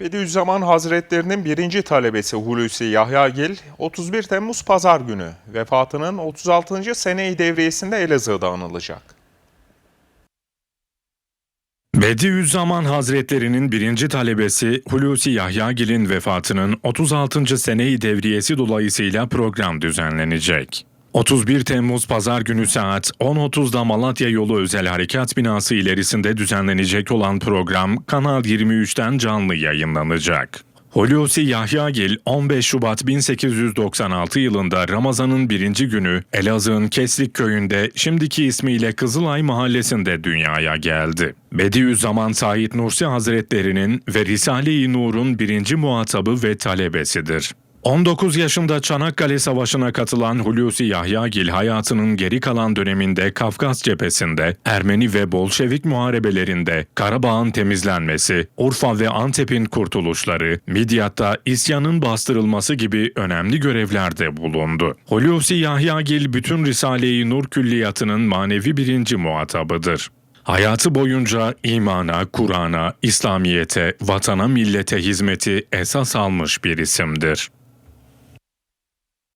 Bediüzzaman Hazretlerinin birinci talebesi Hulusi Yahyagil, 31 Temmuz Pazar günü vefatının 36. sene-i devriyesinde Elazığ'da anılacak. Bediüzzaman Hazretlerinin birinci talebesi Hulusi Yahyagil'in vefatının 36. sene-i devriyesi dolayısıyla program düzenlenecek. 31 Temmuz Pazar günü saat 10.30'da Malatya Yolu Özel Harekat Binası ilerisinde düzenlenecek olan program Kanal 23'ten canlı yayınlanacak. Hulusi Yahyagil 15 Şubat 1896 yılında Ramazan'ın birinci günü Elazığ'ın Keslik köyünde şimdiki ismiyle Kızılay mahallesinde dünyaya geldi. Bediüzzaman Said Nursi Hazretleri'nin ve Risale-i Nur'un birinci muhatabı ve talebesidir. 19 yaşında Çanakkale Savaşı'na katılan Hulusi Yahyagil hayatının geri kalan döneminde Kafkas cephesinde, Ermeni ve Bolşevik muharebelerinde, Karabağ'ın temizlenmesi, Urfa ve Antep'in kurtuluşları, Midyat'ta isyanın bastırılması gibi önemli görevlerde bulundu. Hulusi Yahyagil bütün Risale-i Nur külliyatının manevi birinci muhatabıdır. Hayatı boyunca imana, Kur'an'a, İslamiyete, vatana, millete hizmeti esas almış bir isimdir.